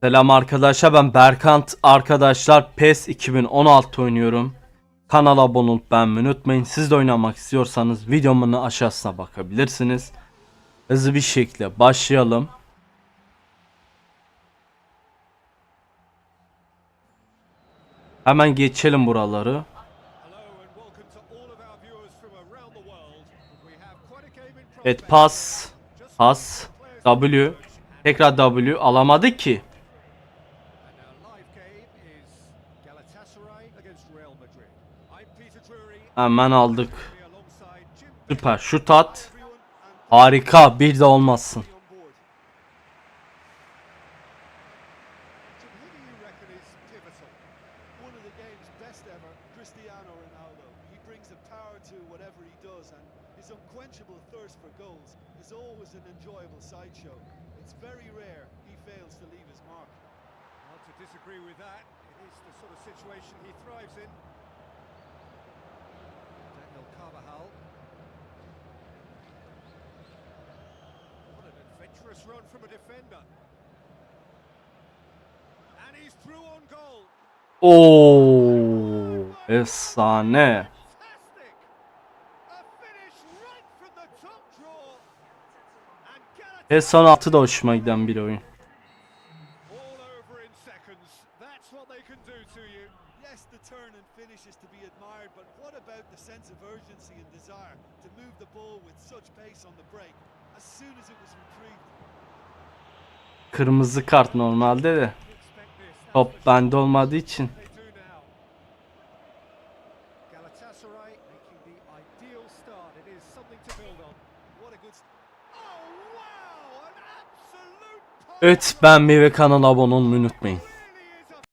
Selam arkadaşlar ben Berkant arkadaşlar PES 2016 oynuyorum. Kanala abone olup beğenmeyi unutmayın. Siz de oynamak istiyorsanız videomun aşağısına bakabilirsiniz. Hızlı bir şekilde başlayalım. Hemen geçelim buraları. Evet pas, pas, W, tekrar W alamadı ki. Hemen aldık. Süper şut at. everyone and Harika bir de olmazsın. always an enjoyable sideshow. It's very rare he fails to leave his mark. Disagree with that. It is the sort of situation he thrives in. Daniel Carvajal. What an adventurous run from a defender. And he's through on goal. Oo, efsane. Fantastic! A finish right from the top draw. And Galatasaray PES 16 da hoşuma giden bir oyun. That's what they can do to you. Yes, the turn and finish is to be admired, but what about the sense of urgency and desire to move the ball with such pace on the break as soon as it was retrieved? Kırmızı kart normalde de. Top bende olmadığı için. They do now. Galatasaray making the ideal start. It is something to build on. What a good st- Oh wow! An absolute Evet beğenmeyi ve kanala abone olmayı unutmayın.